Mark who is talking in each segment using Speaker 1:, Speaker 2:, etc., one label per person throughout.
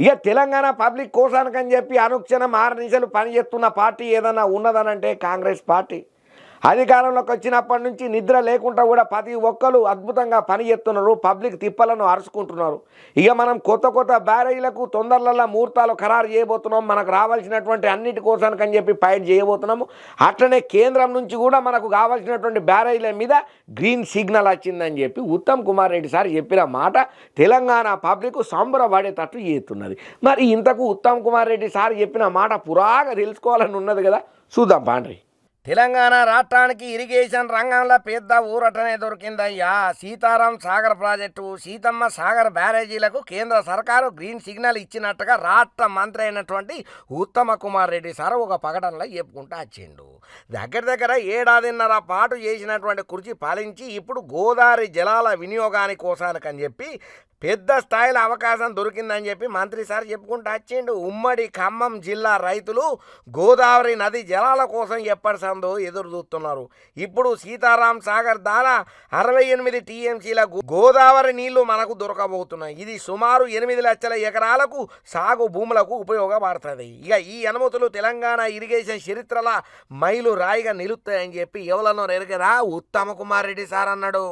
Speaker 1: ఇక తెలంగాణ పబ్లిక్ కోసానికని చెప్పి అనుక్షణం ఆరు నిమిషాలు పనిచేస్తున్న పార్టీ ఏదన్నా ఉన్నదనంటే కాంగ్రెస్ పార్టీ. అధికారంలోకి వచ్చినప్పటి నుంచి నిద్ర లేకుండా కూడా ప్రతి ఒక్కరు అద్భుతంగా పని చేస్తున్నారు. పబ్లిక్ తిప్పలను అరుచుకుంటున్నారు. ఇక మనం కొత్త కొత్త బ్యారేజీలకు తొందరలలో ముహూర్తాలు ఖరారు చేయబోతున్నాం. మనకు రావాల్సినటువంటి అన్నిటి కోసానికని చెప్పి ఫైట్ చేయబోతున్నాము. అట్లనే కేంద్రం నుంచి కూడా మనకు కావాల్సినటువంటి బ్యారేజీల మీద గ్రీన్ సిగ్నల్ వచ్చిందని చెప్పి ఉత్తమ్ కుమార్ రెడ్డి సార్ చెప్పిన మాట తెలంగాణ పబ్లిక్ సంబరపడేటట్టు చేస్తున్నది. మరి ఇంతకు ఉత్తమ్ కుమార్ రెడ్డి సార్ చెప్పిన మాట పురాగా తెలుసుకోవాలని ఉన్నది కదా. చూద్దాం పాండ్రి. తెలంగాణ రాష్ట్రానికి ఇరిగేషన్ రంగంలో పెద్ద ఊరటనే దొరికిందయ్యా. సీతారాం సాగర్ ప్రాజెక్టు సీతమ్మ సాగర్ బ్యారేజీలకు కేంద్ర సర్కారు గ్రీన్ సిగ్నల్ ఇచ్చినట్టుగా రాష్ట్ర మంత్రి అయినటువంటి ఉత్తమ కుమార్ రెడ్డి సార్ ఒక ప్రకటనలో చెప్పుకుంటూ వచ్చిండు. దగ్గర దగ్గర ఏడాదిన్నర పాటు చేసినటువంటి కుర్చీ పాలించి ఇప్పుడు గోదావరి జలాల వినియోగాని కోసానికని చెప్పి పెద్ద స్థాయిలో అవకాశం దొరికిందని చెప్పి మంత్రి సార్ చెప్పుకుంటూ వచ్చిండు. ఉమ్మడి ఖమ్మం జిల్లా రైతులు గోదావరి నది జలాల కోసం ఎప్పటి సందో ఎదురు చూస్తున్నారు. ఇప్పుడు సీతారాం సాగర్ ద్వారా అరవై ఎనిమిది టీఎంసీల గోదావరి నీళ్ళు మనకు దొరకబోతున్నాయి. ఇది సుమారు ఎనిమిది లక్షల ఎకరాలకు సాగు భూములకు ఉపయోగపడుతుంది. ఇక ఈ అనుమతులు తెలంగాణ ఇరిగేషన్ చరిత్రల మైలు రాయిగా నిలుస్తాయని చెప్పి ఎవరన్నో ఎరగరా ఉత్తమ కుమార్ రెడ్డి సార్ అన్నాడు.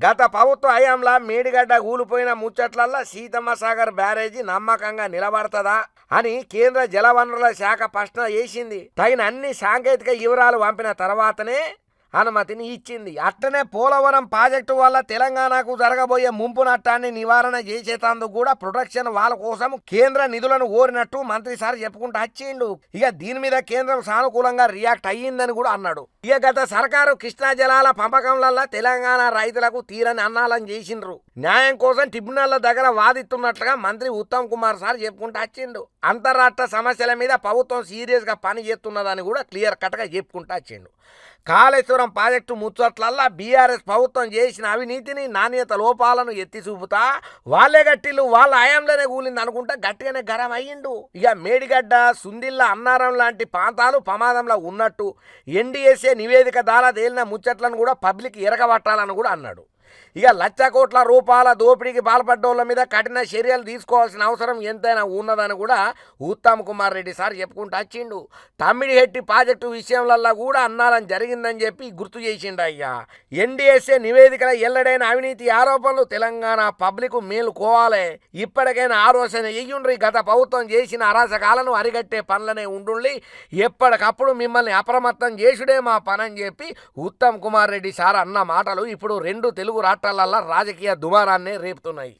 Speaker 1: గత ప్రభుత్వ హయాంలా మేడిగడ్డ కూలిపోయిన ముచ్చట్లల్లా సీతమ్మ సాగర్ బ్యారేజీ నమ్మకంగా నిలబడతదా అని కేంద్ర జలవనరుల శాఖ ప్రశ్న చేసింది తగిన అన్ని సాంకేతిక వివరాలు పంపిన తర్వాతనే అనుమతిని ఇచ్చింది. అట్టనే పోలవరం ప్రాజెక్టు వల్ల తెలంగాణకు జరగబోయే ముంపు నట్టాన్ని నివారణ చేసేటందుకు కూడా ప్రొటెక్షన్ వాళ్ళ కోసం కేంద్ర నిధులను కోరినట్టు మంత్రి సార్ చెప్పుకుంటూ వచ్చిండు. ఇక దీని మీద కేంద్రం సానుకూలంగా రియాక్ట్ అయ్యిందని కూడా అన్నాడు. ఇక గత సర్కారు కృష్ణా జలాల పంపకంలల్లా తెలంగాణ రైతులకు తీరని అన్నాలని చేసిండ్రు. న్యాయం కోసం ట్రిబ్యునల్ల దగ్గర వాదిస్తున్నట్లుగా మంత్రి ఉత్తమ్ కుమార్ సార్ చెప్పుకుంటూ వచ్చిండు. అంతరాష్ట్ర సమస్యల మీద ప్రభుత్వం సీరియస్గా పని చేస్తున్నదని కూడా క్లియర్ కట్గా చెప్పుకుంటా వచ్చిండు. కాళేశ్వరం ప్రాజెక్టు ముచ్చట్లల్లా బీఆర్ఎస్ ప్రభుత్వం చేసిన అవినీతిని నాణ్యత లోపాలను ఎత్తి చూపుతా వాళ్ళే గట్టిలు వాళ్ళ ఆయంలోనే కూలింది అనుకుంటా గట్టిగానే గరం అయ్యిండు. ఇక మేడిగడ్డ సుందిల్ల అన్నారం లాంటి ప్రాంతాలు ప్రమాదంలో ఉన్నట్టు ఎన్డీఎస్ఏ నివేదిక ద్వారా తేలిన ముచ్చట్లను కూడా పబ్లిక్ ఎరగబట్టాలని కూడా అన్నాడు. ఇక లక్ష కోట్ల రూపాయల దోపిడీకి పాల్పడ్డోళ్ళ మీద కఠిన చర్యలు తీసుకోవాల్సిన అవసరం ఎంతైనా ఉన్నదని కూడా ఉత్తమ్ కుమార్ రెడ్డి సార్ చెప్పుకుంటూ వచ్చిండు. తమ్మిడిహెట్టి ప్రాజెక్టు విషయంలో కూడా అన్నారం జరిగిందని చెప్పి గుర్తు చేసిండు అయ్యా. ఎన్డీఎస్ఏ నివేదికల ఎల్లడైన అవినీతి ఆరోపణలు తెలంగాణ పబ్లిక్ మేలుకోవాలి. ఇప్పటికైనా ఆలోచన ఎయ్యుండ్రి. గత ప్రభుత్వం చేసిన అరాచకాలను అరిగట్టే పనులనే ఉండుండి ఎప్పటికప్పుడు మిమ్మల్ని అప్రమత్తం చేసుడే మా పనని చెప్పి ఉత్తమ్ కుమార్ రెడ్డి సార్ అన్న మాటలు ఇప్పుడు రెండు తెలుగు राष्ट्रल राजकीय दुमारा रेपतनाई